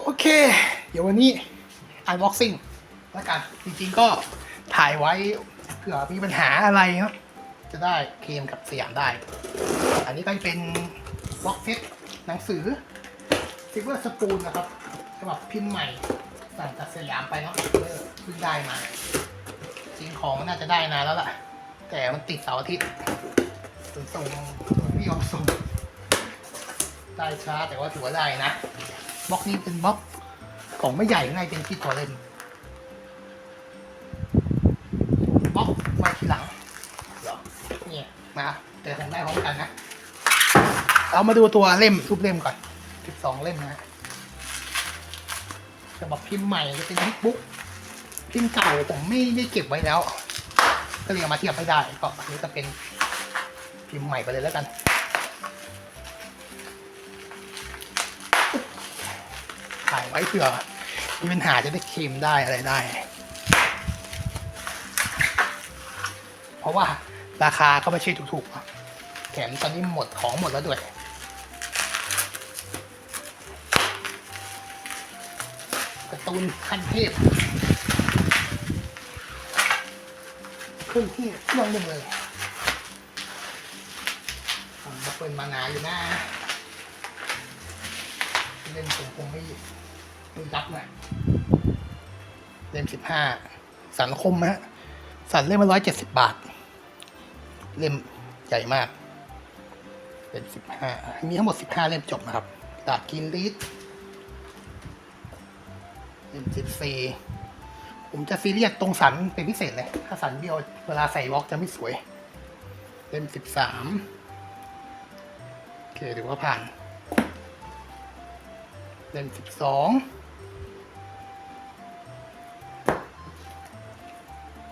โอเค เดี๋ยววันนี้ unboxing แล้วกัน จริงๆก็ถ่ายไว้เผื่อมีปัญหาอะไรเนาะจะได้เคลมกับสยามได้ อันนี้ก็จะเป็นบ็อกเซตหนังสือ Silver Spoon นะครับฉบับพิมพ์ใหม่สั่งจากสยามไปเนาะเพิ่งได้มา จริงของนน่าจะได้นานแล้วล่ะ แต่มันติดเสาร์อาทิตย์ส่งส่งไม่ยอมส่งได้ช้าแต่ว่าถือว่าได้นะ บล็อกนี้เป็นบล็อกกล่องไม่ใหญ่ง่ายเป็นที่ตัวเล่นบล็อกมาทีหลังเหรอเนี่ยมาแต่ผมได้พร้อมกันนะเรามาดูตัวเล่มรูปเล่มก่อน12เล่มนะฉบับพิมพ์ใหม่จะเป็นบิ๊กบุ๊กพิมพ์เก่าผมไม่ได้เก็บไว้แล้ว ก็เลยเอามาเทียบไม่ได้ก็อันนี้จะเป็นพิมพ์ใหม่ไปเลยแล้วกัน ไว้เผื่อมีปัญหาจะได้เคลมได้อะไรได้ เพราะว่าราคาก็ไม่ใช่ถูกๆอะแถมตอนนี้หมดของหมดแล้วด้วยกร์ตูนขั้นเทพขึ้นที่เครื่องหนึ่งเลยมจะเปิดมาหนาอยู่น้าเล่มผมคงไม่ไม่ ยับหน่อยเล่มสิบห้าสันคมฮะสันเล่มละร้อยเจ็ดสิบบาท เล่มใหญ่มาก เป็นสิบห้ามีทั้งหมดสิบห้าเล่มจบนะครับดาดกินลิสเล่มสิบสี่ผมจะซีเรียสตรงสันเป็นพิเศษเลย ถ้าสันเดียวเวลาใส่วอล์กจะไม่สวย เล่มสิบสามโอเคถือว่าผ่าน เล่มสิบสอง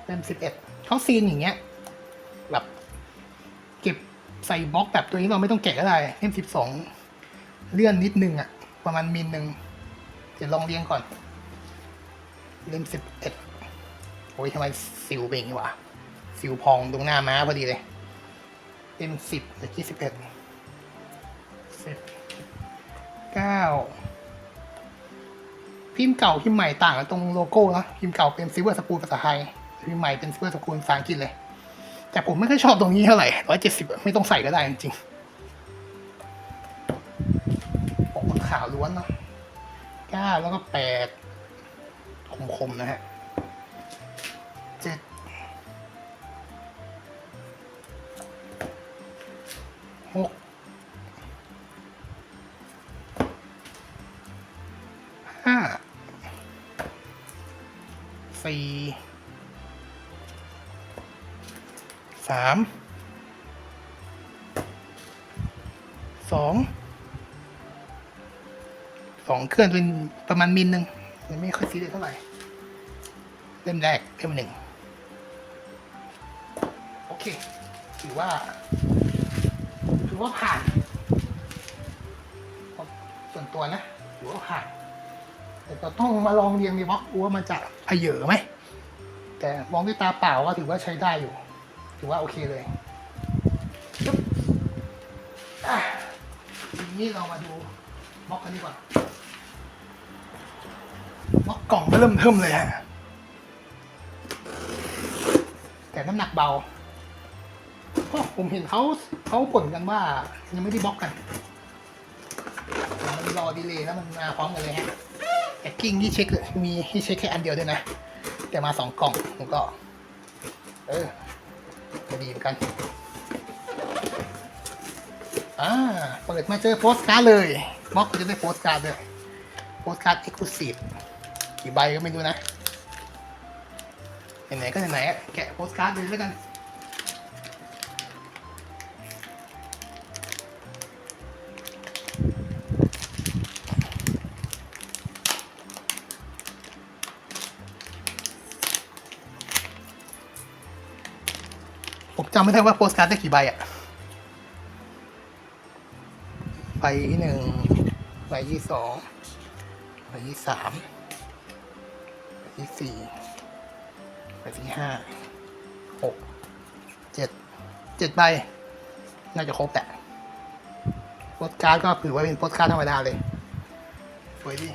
เล่มสิบเอ็ดเขาซีนอย่างเงี้ย แบบ เก็บใส่บล็อกแบบตัวนี้เราไม่ต้องแกะก็ได้เล่มสิบสองเลื่อนนิดนึงอะประมาณมิลหนึ่งเดี๋ยวลองเรียงก่อน เล่มสิบเอ็ดโอ้ยทำไมสิวเป็นอย่งวะสิวพองตรงหน้าม้าพอดีเลยเล่มสิบตะกี้สิบเอ็ดสิบเก้าพิมพ์เก่าพิมพ์ใหม่ต่างกันตรงโลโก้นะพิมพ์เก่าเป็นซิลเวอร์สปูนภาษาไทย พิมพ์ใหม่เป็นซิลเวอร์สปูนภาษาอังกฤษเลย แต่ผมไม่ค่อยชอบตรงนี้เท่าไหร่ร้อยเจ็ดสิบไม่ต้องใส่ก็ได้จริงๆปกมันขาวล้วนเนาะเก้าแล้วก็แปดคมๆนะฮะเจ็ดหกห้าสี่ สามสองสองเคลื่อนเป็นประมาณมิลหนึ่งยังไม่ค่อยซีเรียสเท่าไหร่เล่มแรกเล่มหนึ่งโอเค ถือว่า ถือว่าผ่านส่วนตัวนะถือว่าผ่าน แต่เราต้องมาลองเรียงดีว่าว่ามันจะพเยอไหมแต่มองด้วยตาเปล่าก็ถือว่าใช้ได้อยู่ ถือว่าโอเคเลยปึ๊บอะทีนี้เรามาดูบล็อกกันดีกว่าบล็อกกล่องก็เริ่มเทิมเลยฮะแต่น้ำหนักเบาเพราะผมเห็นเขาเขาบ่นกันว่ายังไม่ได้บล็อกกันมันรอดีเลยแล้วมันมาพร้อมกันเลยฮะแพ็กกิ้งที่เช็คมีให้เช็คแค่อันเดียวด้วยนะ แต่มาสองกล่องผมก็ เออ จะดีเหมือนกัน อ่า เปิดมาเจอโปสการ์ดเลยม็อกจะได้โปสการ์ดเลยโปสการ์ดเอ็กซ์คลูซีฟกี่ใบก็ไม่รู้นะไหนๆก็ไหนๆแกะโปสการ์ดเลยแล้วกัน จำไม่ได้ว่าโปสการ์ดได้กี่ใบอะใบที่หนึ่งใบที่สองใบที่สามใบที่สี่ใบที่ห้าหกเจ็ดเจ็ดใบ น่าจะครบแหละโปสการ์ดก็ถือว่าเป็นโปสการ์ดธรรมดาเลยสวยดี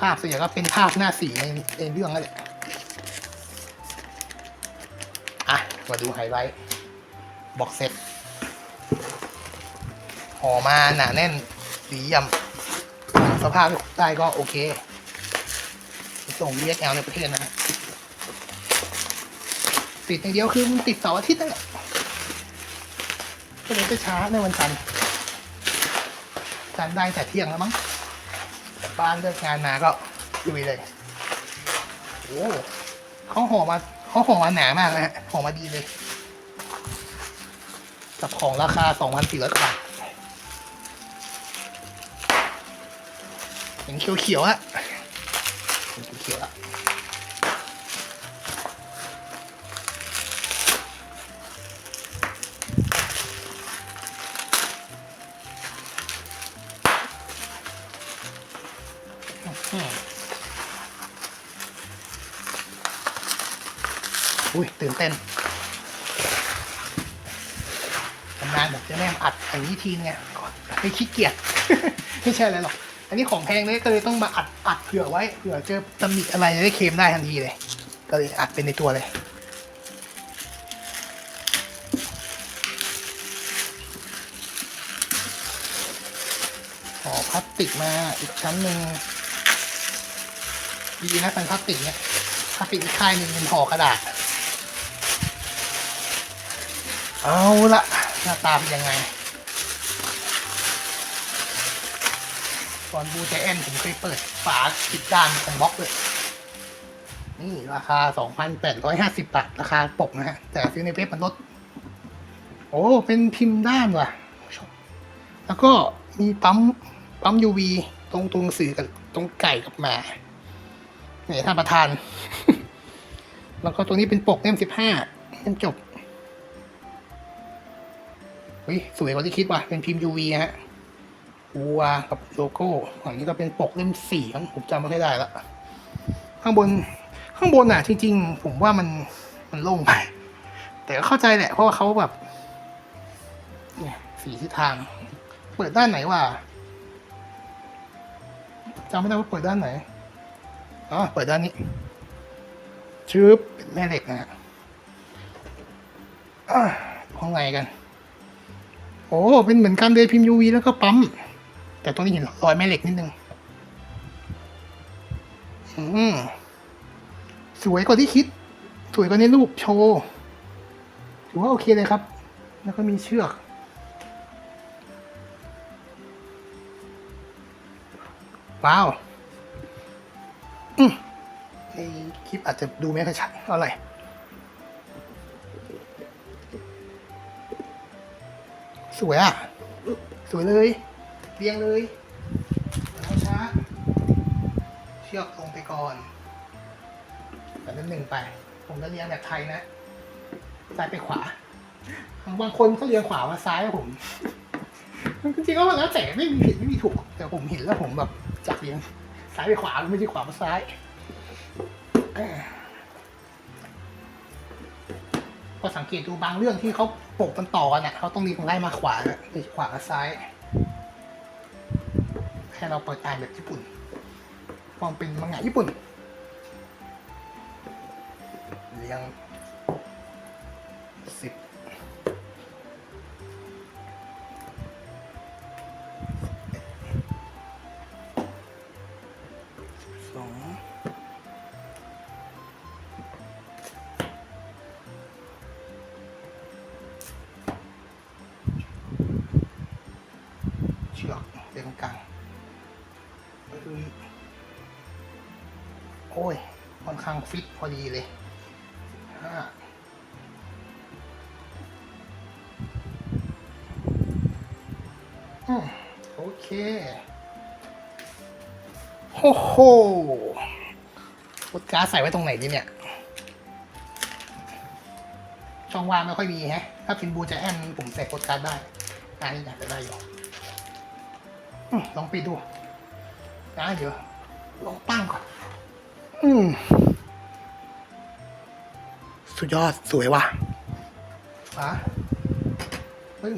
ภาพส่วนใหญ่ก็เป็นภาพหน้าสีในในเรื่องนั่นแหละ มาดูไฮไลท์บ็อกเซตห่อมาหนาแน่นสีเยี่ยมสภาพได้ก็โอเค ส่ง DSL ในประเทศนะฮะติดอย่างเดียวคือมันติดเสาร์อาทิตย์นั่นแหละก็เลยจะช้าในวันจันทร์จันทร์ได้แต่เที่ยงแล้วมั้งบบ้านเลิกงานมาก็ลุยเลย โอ้เขาห่อมา เขาของมาหนามากนะฮะของมาดีเลย กับของราคา2,400บาทเห็นเขียวๆอะ อุ้นเต้นนานแบบจะแม่งอัดอย่างนี้ทีนึงไงไม่ขี้เกียจไม่ใช่อะไรหรอก อันนี้ของแพงเลยก็เลยต้องมาอัดอัดเผื่อไว้เผื่อเจอตำหนิอะไรจะได้เคลมได้ทันทีเลย ก็เลยอัดเป็นในตัวเลยห่อพลาสติกมาอีกชั้นหนึ่งดีนะเป็นพลาสติกเนี่ยพลาสติกอีกค่ายหนึ่งเป็นห่อกระดาษ เอาละหน้าตาเป็นยังไง ก่อนบูใจแอนผมเคยเปิดฝาปิดด้านของบล็อกเลยนี่ราคา 2,850 บาท ราคาปกนะฮะ แต่ซื้อในเว็บมันลด โอ้ เป็นพิมพ์ด้านว่ะ แล้วก็มีปั๊ม ปั๊ม UV ตรงตรงสื่อกับตรงไก่กับหมาเนี่ยท่านประธาน แล้วก็ตัวนี้เป็นปกเล่ม 15เล่มจบ เฮ้ยสวยกว่าที่คิดว่ะ เป็นพิมพ์ UV ฮะวัวกับโลโก้อันนี้ก็เป็นปกเล่มสี่มั้งผมจำไม่ค่อยได้ละข้างบนข้างบนอะจริงๆ ผมว่ามันมันโล่งไป แต่ก็เข้าใจแหละ เพราะว่าเขาแบบเนี่ยสีทิศทาง เปิดด้านไหนวะจำไม่ได้ว่าเปิดด้านไหนอ๋อเปิดด้านนี้ชืบเป็นแม่เหล็กนะฮะอะข้างในกัน อ้เป็นเหมือนกันเลยพิมพ์ UV แล้วก็ปั๊ม แต่ตรงนี้เห็นรอยแม่เหล็กนิดนึงอืมสวยกว่าที่คิด สวยกว่าในรูปโชว์ถือว่าโอเคเลยครับ แล้วก็มีเชือก ว้าวอืมในคลิปอาจจะดูไม่ค่อยชัดเท่าไหร่ สวยอะ สวยเลย เรียงเลยแล้วช้า เชือกลงไปก่อนแบบนั้นหนึ่งไป ผมจะเรียงแบบไทยนะ ซ้ายไปขวา บางคนเขาเรียงขวามาซ้ายผมจริงๆก็มันแล้วแต่ไม่มีผิดไม่มีถูก แต่ผมเห็นแล้วผมแบบจับเรียงซ้ายไปขวาไม่ใช่ขวามาซ้าย พอสังเกตดูบางเรื่องที่เขาปกกันต่อกันอะเขาต้องมีของไล่มาขวาหรือขวามาซ้าย ให้เราเปิดอ่านแบบญี่ปุ่นความเป็นมังงะญี่ปุ่นเรียง ชือกเรียงกลางแล้วดูนี่โอ้ยค่อนข้างฟิตพอดีเลยห้าโอเคโอ้โหพุดการใส่ไว้ตรงไหนดีเนี่ย ช่องว่างไม่ค่อยมีแฮะ ถ้าเป็นบูจะแอนผมใส่โปดการได้งานนี้อยากจะได้อยู่ อืมลองปิดดูนะเดี๋ยวลองตั้งก่อน อืมสุดยอดสวยว่ะฟ้าปึ้ง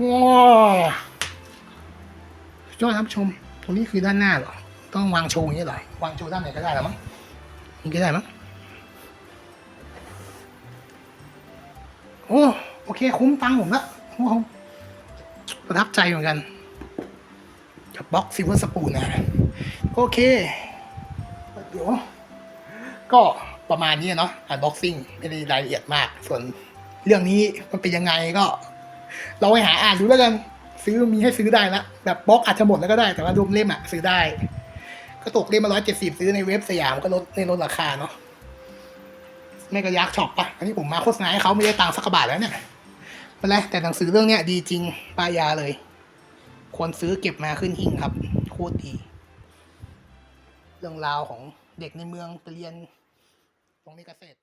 ว้าวยอดท่านผู้ชม ตรงนี้คือด้านหน้าเหรอ ต้องวางโชว์อย่างนี้เหรอ วางโชว์ด้านไหนก็ได้แล้วมั้งนี่ก็ได้มั้ง โอ้โอเค คุ้มตังค์ผมละโอ้โหประทับใจเหมือนกัน กับบล็อกซิลเวอร์สปูนนะโอเค เดี๋ยว ก็ประมาณนี้เนาะ unboxing ไม่ได้รายละเอียดมาก ส่วนเรื่องนี้มันเป็นยังไงก็ เราไปหาอ่านดูแล้วกัน ซื้อมีให้ซื้อได้ละแบบบล็อกอาจจะหมดแล้วก็ได้แต่ว่ารวมเล่มอะซื้อได้ ก็ตกเล่มมาร้อยเจ็ดสิบซื้อในเว็บสยามก็ลดในลดราคาเนาะ ไม่ก็ยักษ์ช็อปปะอันนี้ผมมาโฆษณาให้เขาไม่ได้ตังค์สักบาทแล้วเนี่ยไม่เป็นไรแต่หนังสือเรื่องเนี้ยดีจริงป้ายยาเลย ควรซื้อเก็บมาขึ้นหิ่งครับ โคตรดี เรื่องราวของเด็กในเมืองไปเรียนตรงเรียนเกษตร